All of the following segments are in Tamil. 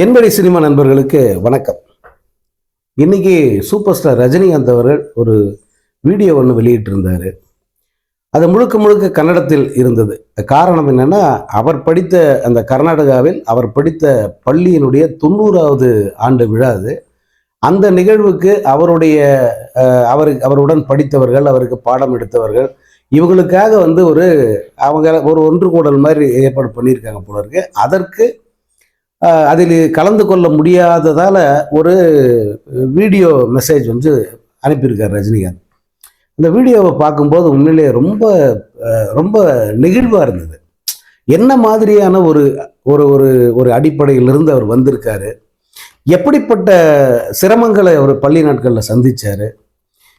என்படி சினிமா நண்பர்களுக்கு வணக்கம். இன்னைக்கு சூப்பர் ஸ்டார் ரஜினிகாந்த் அவர்கள் ஒரு வீடியோ ஒன்று வெளியிட்டிருந்தார். அது முழுக்க முழுக்க கன்னடத்தில் இருந்தது. காரணம் என்னென்னா அவர் படித்த அந்த கர்நாடகாவில் அவர் படித்த பள்ளியினுடைய தொண்ணூறாவது ஆண்டு விழா அது. அந்த நிகழ்வுக்கு அவருடைய அவர் அவருடன் படித்தவர்கள் அவருக்கு பாடம் எடுத்தவர்கள் இவங்களுக்காக வந்து ஒரு அவங்க ஒரு ஒன்று கூடல் மாதிரி ஏற்பாடு பண்ணியிருக்காங்க போல இருக்கு. அதற்கு அதில் கலந்து கொள்ள முடியாததால் ஒரு வீடியோ மெசேஜ் வந்து அனுப்பியிருக்கார் ரஜினிகாந்த். இந்த வீடியோவை பார்க்கும்போது உண்மையிலேயே ரொம்ப ரொம்ப நெகிழ்வாக இருந்தது. என்ன மாதிரியான ஒரு ஒரு ஒரு ஒரு அடிப்படையிலிருந்து அவர் வந்திருக்காரு? எப்படிப்பட்ட சிரமங்களை அவர் பள்ளி நாட்களில் சந்தித்தார்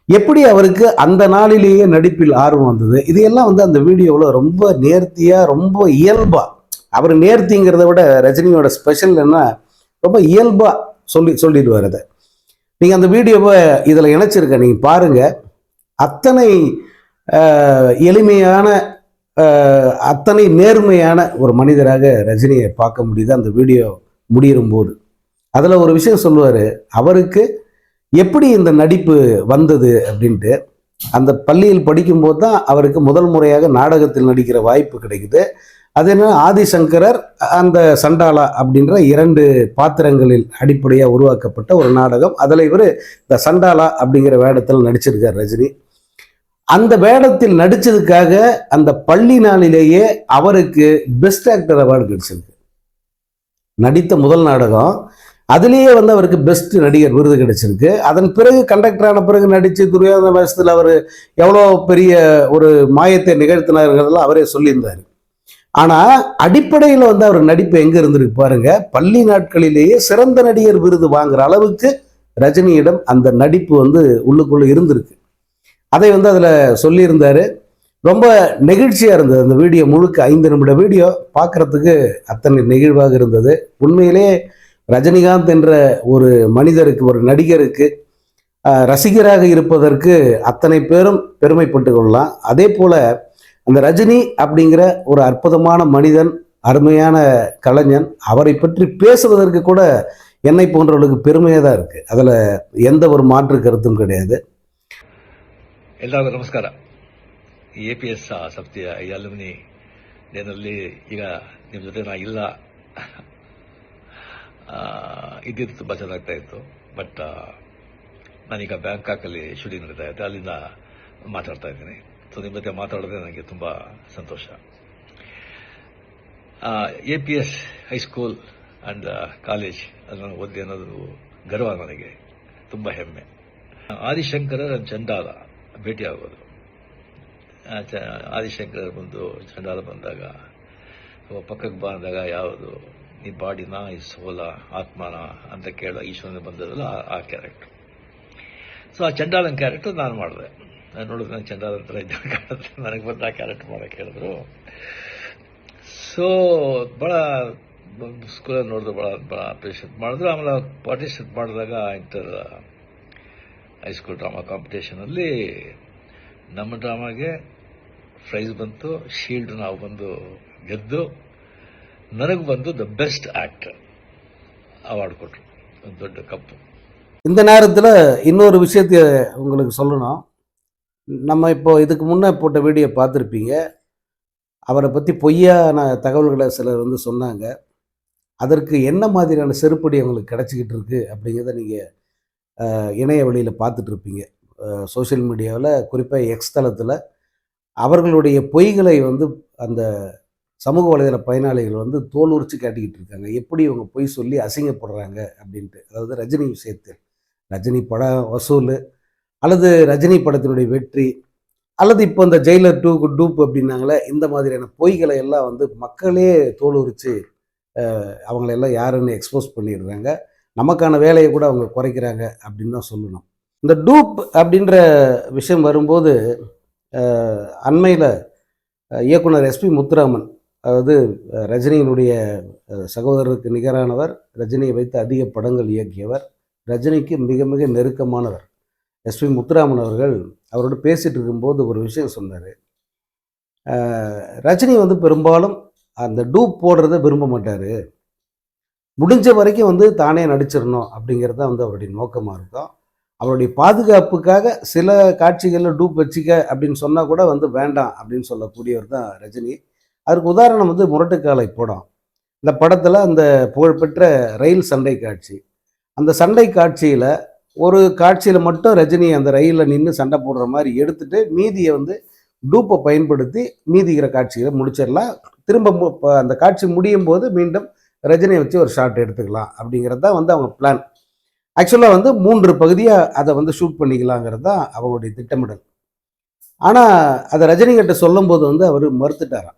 எப்படி அவருக்கு அந்த நாளிலேயே நடிப்பில் ஆர்வம் வந்தது? இதையெல்லாம் வந்து அந்த வீடியோவில் ரொம்ப நேர்த்தியாக ரொம்ப இயல்பாக அவர் நேர்த்திங்கிறத விட ரஜினியோட ஸ்பெஷல் என்ன? ரொம்ப இயல்பாக சொல்லி சொல்லிடுவார் அதை. நீங்கள் அந்த வீடியோவை இதில் இணைச்சிருக்க நீங்கள் பாருங்கள் அத்தனை எளிமையான அத்தனை நேர்மையான ஒரு மனிதராக ரஜினியை பார்க்க முடியுது. அந்த வீடியோ முடியும் போது. அதில் ஒரு விஷயம் சொல்லுவார். அவருக்கு எப்படி இந்த நடிப்பு வந்தது அப்படின்ட்டு அந்த பள்ளியில் படிக்கும்போது தான் அவருக்கு முதல் முறையாக நாடகத்தில் நடிக்கிற வாய்ப்பு கிடைக்குது. அது என்ன? ஆதிசங்கரர் அந்த சண்டாலா அப்படின்ற இரண்டு பாத்திரங்களில் அடிப்படையாக உருவாக்கப்பட்ட ஒரு நாடகம். அதில் இவர் இந்த சண்டாலா அப்படிங்கிற வேடத்தில் நடிச்சிருக்கார் ரஜினி. அந்த வேடத்தில் நடித்ததுக்காக அந்த பள்ளி நாளிலேயே அவருக்கு பெஸ்ட் ஆக்டர் அவார்டு கிடைச்சிருக்கு. நடித்த முதல் நாடகம். அதுலேயே வந்து அவருக்கு பெஸ்ட் நடிகர் விருது கிடைச்சிருக்கு. அதன் பிறகு கண்டக்டர் ஆன பிறகு நடித்து துரியோதன வேஷத்தில் அவர் எவ்வளோ பெரிய ஒரு மாயத்தை நிகழ்த்தினாருங்கிறதெல்லாம் அவரே சொல்லியிருந்தார். ஆனால் அடிப்படையில் வந்து அவர் நடிப்பு எங்கே இருந்திருக்கு பாருங்க. பள்ளி நாட்களிலேயே சிறந்த நடிகர் விருது வாங்குற அளவுக்கு ரஜினியிடம் அந்த நடிப்பு வந்து உள்ளுக்குள்ளே இருந்திருக்கு. அதை வந்து அதில் சொல்லியிருந்தாரு. ரொம்ப நெகிழ்ச்சியாக இருந்தது அந்த வீடியோ முழுக்க. ஐந்து நிமிட வீடியோ பார்க்குறதுக்கு அத்தனை நெகிழ்வாக இருந்தது. உண்மையிலே ரஜினிகாந்த் என்ற ஒரு மனிதருக்கு ஒரு நடிகருக்கு ரசிகராக இருப்பதற்கு அத்தனை பேரும் பெருமைப்பட்டு கொள்ளலாம். அதே போல அந்த ரஜினி அப்படிங்கிற ஒரு அற்புதமான மனிதன் அருமையான கலைஞன் அவரை பற்றி பேசுவதற்கு கூட என்னை போன்றவர்களுக்கு பெருமையாக தான் இருக்குது அதில் எந்த ஒரு மாற்று கருத்தும் கிடையாது ಎಲ್ಲರಿಗೂ ನಮಸ್ಕಾರ ಎ ಪಿ ಎಸ್ ಸಮಿತಿಯ ಈ ಅಲ್ಯೂಮಿನಿ ಡೇನಲ್ಲಿ ಈಗ ನಿಮ್ಮ ಜೊತೆ ನಾ ಇಲ್ಲ ಆ, ಇದ್ದಿದ್ದು ತುಂಬ ಚೆನ್ನಾಗ್ತಾ ಇತ್ತು ಬಟ್ ನಾನೀಗ ಬ್ಯಾಂಕಾಕಲ್ಲಿ ಶೂಟಿಂಗ್ ನಡೀತಾ ಇದ್ದೆ ಅಲ್ಲಿಂದ ಮಾತಾಡ್ತಾ ಇದ್ದೀನಿ ಸೊ ನಿಮ್ಮ ಜೊತೆ ಮಾತಾಡೋದೇ ನನಗೆ ತುಂಬ ಸಂತೋಷ. A P S high school and college ಅದನ್ನು ಓದಿ ಅನ್ನೋದು ಗರ್ವ ನನಗೆ. ತುಂಬ ಹೆಮ್ಮೆ. ಆದಿಶಂಕರ ಚಂಡಾಲ ಭೇಟಿಯಾಗೋದು. ಆ, ಚ- ಆದಿಶಂಕರ ಬಂದು ಚಂಡಾಲ ಬಂದಾಗ ಪಕ್ಕಕ್ಕೆ ಬಂದಾಗ ಯಾವುದು? ಈ ಬಾಡಿನ ಈ ಸೋಲ ಆತ್ಮನ ಅಂತ ಕೇಳೋ ಈಶ್ವರನ ಬಂದದಲ್ಲ ಆ ಕ್ಯಾರೆಕ್ಟರ್ ಸೊ ಆ ಚಂಡಾಲನ್ ಕ್ಯಾರೆಕ್ಟರ್ ನಾನು ಮಾಡಿದೆ. ನಾನು ನೋಡಿದ್ರೆ ನಾನು ಚಂಡಾಲ ಥರ ಇದ್ದ ಕಾಣುತ್ತೆ ನನಗೆ ಬಂದು ಆ ಕ್ಯಾರೆಕ್ಟರ್ ಮಾಡೋಕೆ ಹೇಳಿದ್ರು ಸೊ ಭಾಳ ಸ್ಕೂಲಲ್ಲಿ ನೋಡಿದ್ರು ಭಾಳ ಭಾಳ ಅಪ್ರಿಷಿಯೇಟ್ ಮಾಡಿದ್ರು ಆಮೇಲೆ ಪಾರ್ಟಿಸಿಪೇಟ್ ಮಾಡಿದಾಗ ಇಂಟರ್ ಹೈಸ್ಕೂಲ್ ಡ್ರಾಮಾ ಕಾಂಪಿಟೇಷನಲ್ಲಿ ನಮ್ಮ ಡ್ರಾಮಾಗೆ ಪ್ರೈಸ್ ಬಂತು ಶೀಲ್ಡ್ ನಾವು ಬಂದು ಗೆದ್ದು ನನಗೆ ಬಂದು ದ ಬೆಸ್ಟ್ ಆಕ್ಟರ್ ಅವಾರ್ಡ್ ಕೊಟ್ಟರು ಒಂದು ದೊಡ್ಡ ಕಪ್ಪು இந்த நேரத்தில் இன்னொரு விஷயத்தை உங்களுக்கு சொல்லணும் நம்ம இப்போ இதுக்கு முன்னே போட்ட வீடியோ பார்த்துருப்பீங்க. அவரை பற்றி பொய்யான தகவல்களை சிலர் வந்து சொன்னாங்க. அதற்கு என்ன மாதிரியான செருப்படி அவங்களுக்கு கிடச்சிக்கிட்டு இருக்குது அப்படிங்கிறத நீங்கள் இணைய வழியில் பார்த்துட்டு இருப்பீங்க. சோஷியல் மீடியாவில் குறிப்பாக எக்ஸ் தளத்தில் அவர்களுடைய பொய்களை வந்து அந்த சமூக வலைதள பயனாளிகள் வந்து தோல் உரிச்சு காட்டிக்கிட்டு இருக்காங்க. எப்படி இவங்க பொய் சொல்லி அசிங்கப்படுறாங்க அப்படின்ட்டு. அதாவது ரஜினி விஷயத்தில். ரஜினி படம் வசூல். அல்லது ரஜினி படத்தினுடைய வெற்றி அல்லது இப்போ இந்த ஜெயிலர் டூ டூப் அப்படின்னாங்களே இந்த மாதிரியான பொய்களை எல்லாம் வந்து மக்களே தோலுரிச்சு அவங்களெல்லாம் யாருன்னு எக்ஸ்போஸ் பண்ணிடுறாங்க. நமக்கான வேலையை கூட அவங்க குறைக்கிறாங்க அப்படின்னு தான் சொல்லணும். இந்த டூப் அப்படின்ற விஷயம் வரும்போது அண்மையில் இயக்குனர் எஸ்பி முத்துராமன் அதாவது ரஜினியினுடைய சகோதரருக்கு நிகரானவர் ரஜினியை வைத்து அதிக படங்கள் இயக்கியவர் ரஜினிக்கு மிக மிக நெருக்கமானவர். எஸ்பி முத்துராமன் அவர்கள் அவரோட பேசிகிட்டு இருக்கும்போது ஒரு விஷயம் சொன்னார். ரஜினி வந்து பெரும்பாலும் அந்த டூப் போடுறத விரும்ப மாட்டார். முடிஞ்ச வரைக்கும் வந்து தானே நடிச்சிடணும் அப்படிங்கிறது தான் வந்து அவருடைய நோக்கமாக இருக்கும். அவருடைய பாதுகாப்புக்காக சில காட்சிகளில் டூப் வச்சுக்க அப்படின்னு சொன்னால் கூட வந்து வேண்டாம் அப்படின்னு சொல்லக்கூடியவர் தான் ரஜினி. அதற்கு உதாரணம் வந்து முரட்டுக்காலை படம். இந்த படத்தில் அந்த புகழ்பெற்ற ரயில் சண்டை காட்சி. அந்த சண்டை காட்சியில் ஒரு காட்சியில் மட்டும் ரஜினி அந்த ரயிலில் நின்று சண்டை போடுற மாதிரி எடுத்துட்டு மீதியை வந்து டூப்பை பயன்படுத்தி மீதிக்கிற காட்சியை முடிச்சிடலாம். திரும்ப அந்த காட்சி முடியும் போது மீண்டும் ரஜினியை வச்சு ஒரு ஷார்ட் எடுத்துக்கலாம் அப்படிங்கிறது தான் வந்து அவங்க பிளான் ஆக்சுவலாக வந்து மூன்று பகுதியாக அதை வந்து ஷூட் பண்ணிக்கலாங்கிறது தான் அவங்களுடைய திட்டமிடல். ஆனால் அதை ரஜினிகிட்ட சொல்லும்போது வந்து அவர் மறுத்துட்டாராம்.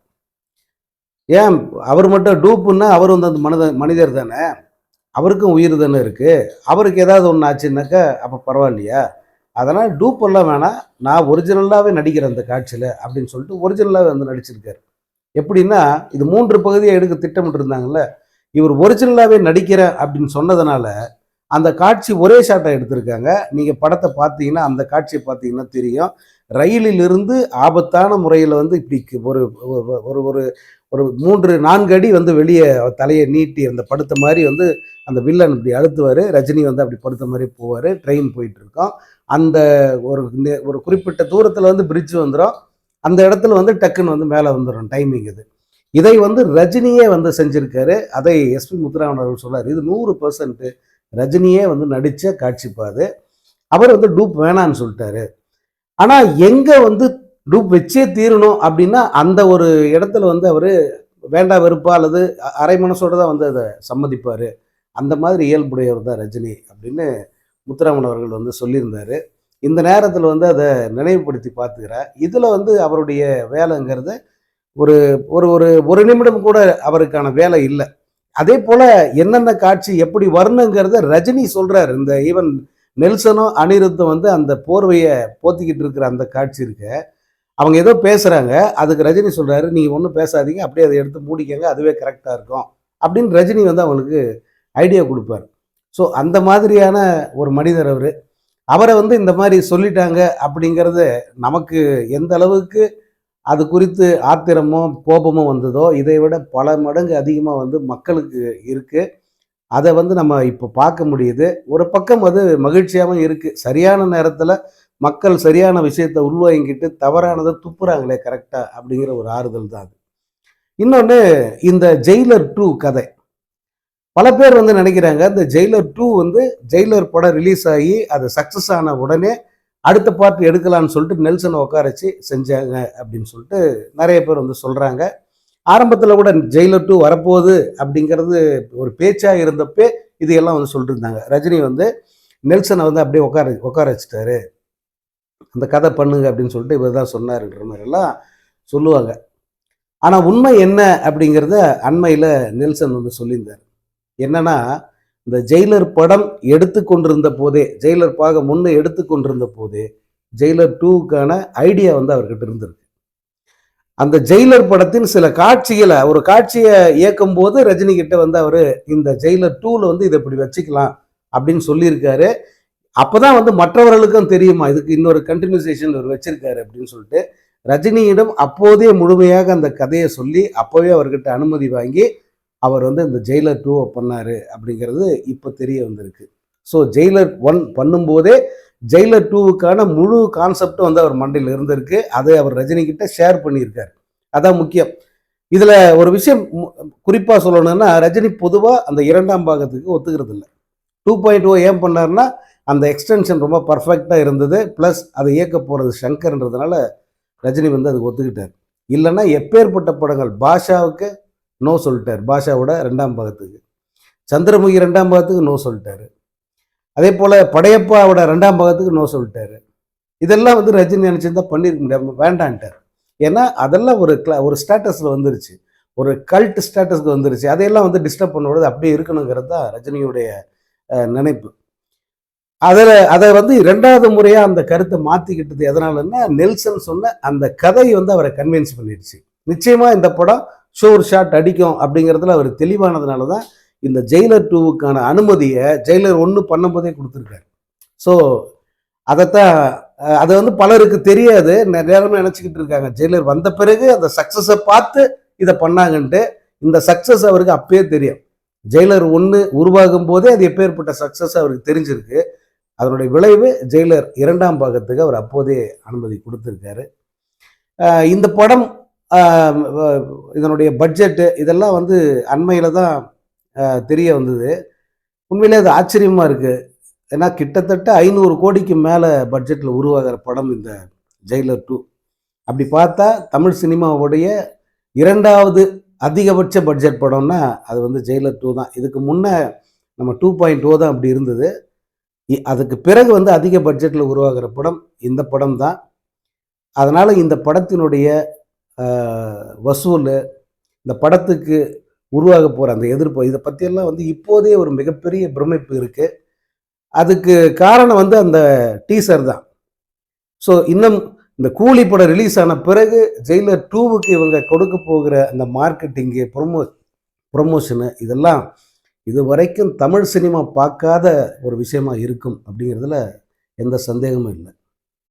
ஏன்? அவர் மட்டும் டூப்புன்னா அவர் வந்து அந்த மனித மனிதர் தானே? அவருக்கும் உயிர் தானே இருக்குது அவருக்கு ஏதாவது ஒன்று ஆச்சுன்னாக்கா அப்போ பரவாயில்லையா? அதனால் டூப்பெல்லாம் வேணாம். நான் ஒரிஜினலாகவே நடிக்கிறேன் அந்த காட்சியில் அப்படின்னு சொல்லிட்டு ஒரிஜினலாகவே வந்து நடிச்சிருக்காரு. எப்படின்னா இது மூன்று பகுதியை எடுக்க திட்டமிட்டு இருந்தாங்கல்ல இவர் ஒரிஜினலாகவே நடிக்கிறேன் அப்படின்னு சொன்னதுனால அந்த காட்சி ஒரே ஷாட்டை எடுத்திருக்காங்க. நீங்கள் படத்தை பார்த்தீங்கன்னா அந்த காட்சியை பார்த்தீங்கன்னா தெரியும். ரயிலிலிருந்து ஆபத்தான முறையில் வந்து இப்படி ஒரு ஒரு- ஒரு ஒரு மூன்று நான்கு அடி வந்து வெளியே தலையை நீட்டி அந்த படுத்த மாதிரி வந்து அந்த வில்லன் இப்படி அழுத்துவார். ரஜினி வந்து அப்படி படுத்த மாதிரி போவார். ட்ரெயின் போயிட்டுருக்கோம். அந்த ஒரு ஒரு குறிப்பிட்ட தூரத்தில் வந்து பிரிட்ஜ் வந்துடும் அந்த இடத்துல வந்து டக்குன்னு வந்து மேலே வந்துடும் டைமிங் இது. இதை வந்து ரஜினியே வந்து செஞ்சுருக்காரு. அதை எஸ்பி முத்துராமன் அவர்கள் சொல்கிறார் இது நூறு பர்சன்ட்டு ரஜினியே வந்து நடித்த காட்சிப்பாது அவர் வந்து டூப் வேணான்னு சொல்லிட்டாரு. ஆனால் எங்கே வந்து டூப் வச்சே தீரணும் அப்படின்னா அந்த ஒரு இடத்துல வந்து அவர் வேண்டா வெறுப்பா அல்லது அரை மனசோட தான் வந்து அதை சம்மதிப்பார். அந்த மாதிரி இயல்புடையவர் தான் ரஜினி அப்படின்னு முத்துராமன் அவர்கள் வந்து சொல்லியிருந்தார். இந்த நேரத்தில் வந்து அதை நினைவுபடுத்தி பார்த்துக்கிறார். இதில் வந்து அவருடைய வேலைங்கிறது ஒரு ஒரு ஒரு ஒரு நிமிடம் கூட அவருக்கான வேலை இல்லை. அதே போல் என்னென்ன காட்சி எப்படி வரணுங்கிறத ரஜினி சொல்கிறார் இந்த ஈவன் நெல்சனும் அனிருத்தும் வந்து அந்த போர்வையை போத்திக்கிட்டு இருக்கிற அந்த காட்சி இருக்க. அவங்க ஏதோ பேசுகிறாங்க அதுக்கு ரஜினி சொல்கிறாரு நீங்கள் ஒன்றும் பேசாதீங்க. அப்படியே அதை எடுத்து மூடிக்கங்க. அதுவே கரெக்டாக இருக்கும். அப்படின்னு ரஜினி வந்து அவங்களுக்கு ஐடியா கொடுப்பார். ஸோ அந்த மாதிரியான ஒரு மனிதர் அவர். அவரை வந்து இந்த மாதிரி சொல்லிட்டாங்க அப்படிங்கிறது நமக்கு எந்த அளவுக்கு அது குறித்து ஆத்திரமோ கோபமோ வந்ததோ இதை விட பல மடங்கு அதிகமாக வந்து மக்களுக்கு இருக்குது அதை வந்து நம்ம இப்போ பார்க்க முடியுது. ஒரு பக்கம் அது மகிழ்ச்சியாகவும் இருக்குது சரியான நேரத்தில் மக்கள் சரியான விஷயத்தை உள்வாங்கிட்டு தவறானதை துப்புறாங்களே கரெக்டாக அப்படிங்கிற ஒரு ஆறுதல் தான் அது. இன்னொன்று இந்த ஜெயிலர் டூ கதை. பல பேர் வந்து நினைக்கிறாங்க இந்த ஜெயிலர் டூ வந்து ஜெயிலர் படம் ரிலீஸ் ஆகி அது சக்ஸஸ் ஆன உடனே அடுத்த பார்ட் எடுக்கலாம்னு சொல்லிட்டு நெல்சனை உட்காரச்சு செஞ்சாங்க அப்படின்னு சொல்லிட்டு நிறைய பேர் வந்து சொல்கிறாங்க ஆரம்பத்தில் கூட ஜெயிலர் டூ வரப்போகுது அப்படிங்கிறது ஒரு பேச்சாக இருந்தப்பே இதையெல்லாம் வந்து சொல்லிட்டு இருந்தாங்க ரஜினி வந்து நெல்சனை வந்து அப்படியே உட்கார உட்கார வச்சுட்டாரு. அந்த கதை பண்ணுங்க அப்படின்னு சொல்லிட்டு இவர் தான் சொன்னார்ன்ற மாதிரிலாம் சொல்லுவாங்க. ஆனால் உண்மை என்ன அப்படிங்கிறத அண்மையில் நெல்சன் வந்து சொல்லியிருந்தார். என்னன்னா இந்த ஜெயிலர் படம் எடுத்து கொண்டிருந்த போதே ஜெயிலர் பாக முன்னே எடுத்து கொண்டிருந்த போதே ஜெயிலர் டூவுக்கான ஐடியா வந்து அவர்கிட்ட இருந்திருக்கு. அந்த ஜெயிலர் படத்தின் சில காட்சிகளை ஒரு காட்சியை இயக்கும் போது ரஜினி கிட்ட வந்து அவர் இந்த ஜெயிலர் டூவில் வந்து இதை இப்படி வச்சுக்கலாம் அப்படின்னு சொல்லியிருக்காரு. அப்போதான் வந்து மற்றவர்களுக்கும் தெரியுமா இதுக்கு இன்னொரு கண்டினியூசேஷன் இவர் வச்சிருக்காரு அப்படின்னு சொல்லிட்டு. ரஜினியிடம் அப்போதே முழுமையாக அந்த கதையை சொல்லி அப்போவே அவர்கிட்ட அனுமதி வாங்கி அவர் வந்து இந்த ஜெயிலர் டூவை பண்ணார் அப்படிங்கிறது இப்போ தெரிய வந்திருக்கு. ஸோ ஜெயிலர் ஒன் பண்ணும்போதே ஜெயிலர் டூவுக்கான முழு கான்செப்டும் வந்து அவர் மண்டையில் இருந்திருக்கு. அதை அவர் ரஜினிகிட்ட ஷேர் பண்ணியிருக்கார். அதான் முக்கியம். இதில் ஒரு விஷயம் குறிப்பாக சொல்லணும்னா ரஜினி பொதுவாக அந்த இரண்டாம் பாகத்துக்கு ஒத்துக்கிறது இல்லை டூ பாயிண்ட் ஓ oh ஏன் பண்ணார்னா அந்த எக்ஸ்டென்ஷன் ரொம்ப பர்ஃபெக்டாக இருந்தது. ப்ளஸ் அதை இயக்க போகிறது சங்கர்ன்றதுனால ரஜினி வந்து அதுக்கு ஒத்துக்கிட்டார். இல்லைன்னா எப்பேற்பட்ட படங்கள் பாஷாவுக்கு நோ சொல்லிட்டார். பாஷாவோட ரெண்டாம் பாகத்துக்கு. சந்திரமுகி ரெண்டாம் பாகத்துக்கு நோ சொல்லிட்டாரு. அதே போல் படையப்பாவோட ரெண்டாம் பாகத்துக்கு நோ சொல்லிட்டாரு. இதெல்லாம் வந்து ரஜினி நினச்சிருந்தா பண்ணியிருக்க முடியாது வேண்டான்ட்டார். ஏன்னா அதெல்லாம் ஒரு கிளா ஒரு ஸ்டேட்டஸில் வந்துருச்சு. ஒரு கல்ட் ஸ்டேட்டஸ்க்கு வந்துருச்சு. அதையெல்லாம் வந்து டிஸ்டர்ப் பண்ணக்கூடாது அப்படியே இருக்கணுங்கிறது தான் ரஜினியுடைய நினைப்பு. அதில் அதை வந்து ரெண்டாவது முறையாக அந்த கருத்தை மாற்றிக்கிட்டது எதனாலன்னா நெல்சன் சொன்ன அந்த கதை வந்து அவரை கன்வின்ஸ் பண்ணிடுச்சு. நிச்சயமாக இந்த படம் ஷோர் ஷாட் அடிக்கும் அப்படிங்கிறதுல அவர் தெளிவானதுனால தான் இந்த ஜெயிலர் டூவுக்கான அனுமதியை ஜெயிலர் ஒன்று பண்ணும்போதே கொடுத்துருக்காரு. ஸோ அதைத்தான் அதை அது வந்து பலருக்கு தெரியாது. நெ- நேரமே நினச்சிக்கிட்டு இருக்காங்க. ஜெயிலர் வந்த பிறகு அந்த சக்ஸஸை பார்த்து இதை பண்ணாங்கன்ட்டு இந்த சக்ஸஸ் அவருக்கு அப்பயே தெரியும். ஜெயிலர் ஒன்று உருவாகும் போதே அது எப்பேற்பட்ட சக்ஸஸ் அவருக்கு தெரிஞ்சிருக்கு. அதனுடைய விளைவு ஜெயிலர் இரண்டாம் பாகத்துக்கு அவர் அப்போதே அனுமதி கொடுத்துருக்காரு. இந்த படம் இதனுடைய பட்ஜெட்டு இதெல்லாம் வந்து அண்மையில் தான் தெரிய வந்தது. உண்மையிலே அது ஆச்சரியமாக இருக்குது ஏன்னா கிட்டத்தட்ட ஐநூறு கோடிக்கு மேலே பட்ஜெட்டில் உருவாகிற படம் இந்த ஜெயிலர் டூ அப்படி பார்த்தா தமிழ் சினிமாவுடைய இரண்டாவது அதிகபட்ச பட்ஜெட் படம்னா அது வந்து ஜெயிலர் டூ தான். இதுக்கு முன்னே நம்ம டூ பாயிண்ட் டூ தான் அப்படி இருந்தது. அதுக்கு பிறகு வந்து அதிக பட்ஜெட்டில் உருவாகிற படம் இந்த படம் தான். அதனால் இந்த படத்தினுடைய வசூல் இந்த படத்துக்கு உருவாக போகிற அந்த எதிர்ப்பு. இதை பற்றியெல்லாம் வந்து இப்போதே ஒரு மிகப்பெரிய பிரமிப்பு இருக்குது அதுக்கு காரணம் வந்து அந்த டீசர் தான். ஸோ இன்னும் இந்த கூலி படம் ரிலீஸ் ஆன பிறகு ஜெயிலர் டூவுக்கு இவங்க கொடுக்க போகிற அந்த மார்க்கெட்டிங்கு ப்ரொமோ ப்ரொமோஷனு இதெல்லாம் இது வரைக்கும் தமிழ் சினிமா பார்க்காத ஒரு விஷயமா இருக்கும் அப்படிங்கிறதுல எந்த சந்தேகமும் இல்லை.